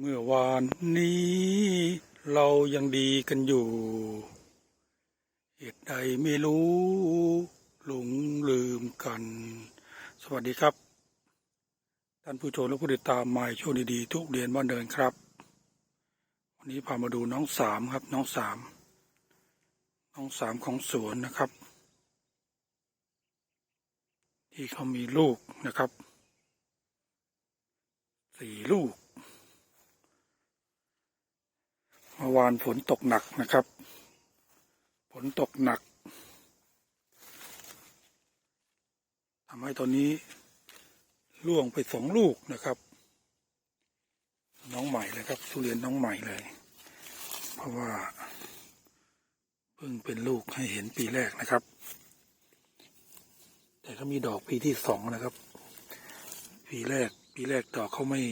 เมื่อวานนี้เรายังดีกันอยู่ เหตุใดไม่รู้หลงลืมกัน สวัสดีครับ ท่านผู้ชมและผู้ติดตามใหมายช่วงดีๆ ทุกเรียนบ้านเดินครับ วันนี้พามาดูน้องสามครับ น้องสามน้องสามของสวนนะครับ ที่เขามีลูกนะครับสี่ลูก เมื่อ วานฝนตกหนักนะครับ ฝนตกหนักทำให้ตอนนี้ล่วงไปสองลูกนะครับ น้องใหม่เลยครับทุเรียนน้องใหม่เลย เพราะว่า เพิ่งเป็นลูกให้เห็นปีแรกนะครับ แต่ก็มีดอกปีที่สองนะครับ ปีแรกปีแรกดอกเขาไม่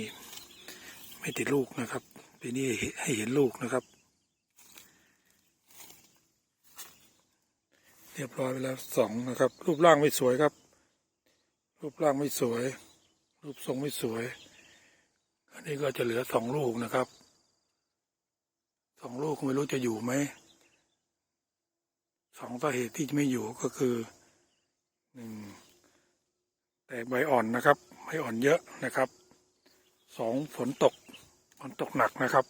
ไม่ติดลูกนะครับปีนี้ให้เห็นลูกนะครับ เรียบร้อยไปแล้วสองนะครับ รูปร่างไม่สวยครับ รูปร่างไม่สวย รูปทรงไม่สวย อันนี้ก็จะเหลือสองลูกนะครับสองลูกไม่รู้จะอยู่ไหมสองสาเหตุที่ไม่อยู่ก็คือหนึ่งแตกใบอ่อนนะครับใบอ่อนเยอะนะครับสองฝนตกฝนตกหนักนะครับ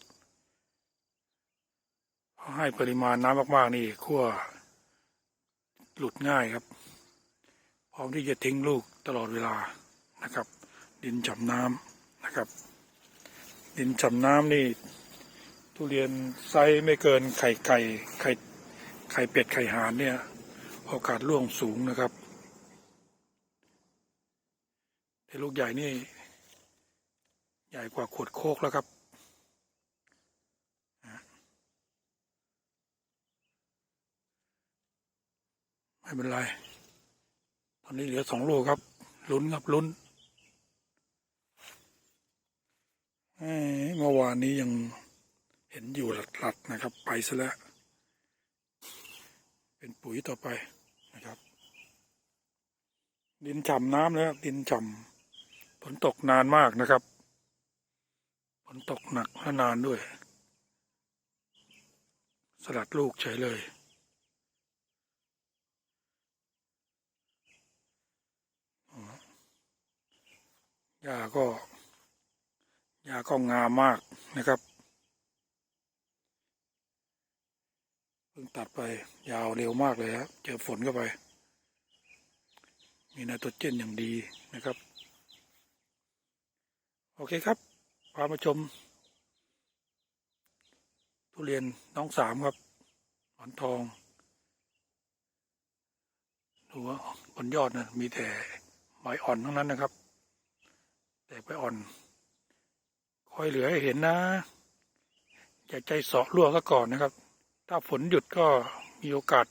พอให้ปริมาณน้ำมากๆนี่ขั้ว หลุดง่ายครับ พร้อมที่จะทิ้งลูกตลอดเวลานะครับ ดินจับน้ำนะครับ ดินจับน้ำนี่ทุเรียนไซส์ไม่เกินไข่ไก่ไข่ไข่เป็ดไข่ห่านเนี่ยโอกาสร่วงสูงนะครับแต่ลูกใหญ่นี่ ใหญ่กว่าขวดโคกแล้วครับ ไม่เป็นไร ตอนนี้เหลือสองลูกครับ ลุ้นครับลุ้นเมื่อวานนี้ยังเห็นอยู่หลัดๆนะครับ ไปซะแล้ว เป็นปุ๋ยต่อไปนะครับ ดินฉ่ำน้ำแล้วดินฉ่ำฝนตกนานมากนะครับฝนตกหนักและนานด้วย สลัดลูกเฉยเลย หญ้าก็หญ้าก็งามมากนะครับเพิ่งตัดไปยาวเร็วมากเลยครับเจอฝนเข้าไป มีไนโตรเจนอย่างดีนะครับ โอเคครับพามาชม ทุเรียนน้องสามครับหมอนทองดูว่าบนยอดนะมีแต่ใบอ่อนทั้งนั้นนะครับ แต่ใบอ่อน คอยเหลือให้เห็นนะ อย่าใจเสาะรั่วซะก่อนนะครับ ถ้าฝนหยุดก็มีโอกาส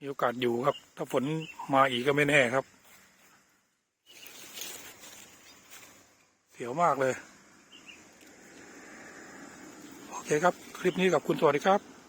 มีโอกาสอยู่ครับ ถ้าฝนมาอีกก็ไม่แน่ครับ เสียวมากเลย โอเคครับ คลิปนี้กับคุณสวัสดีครับ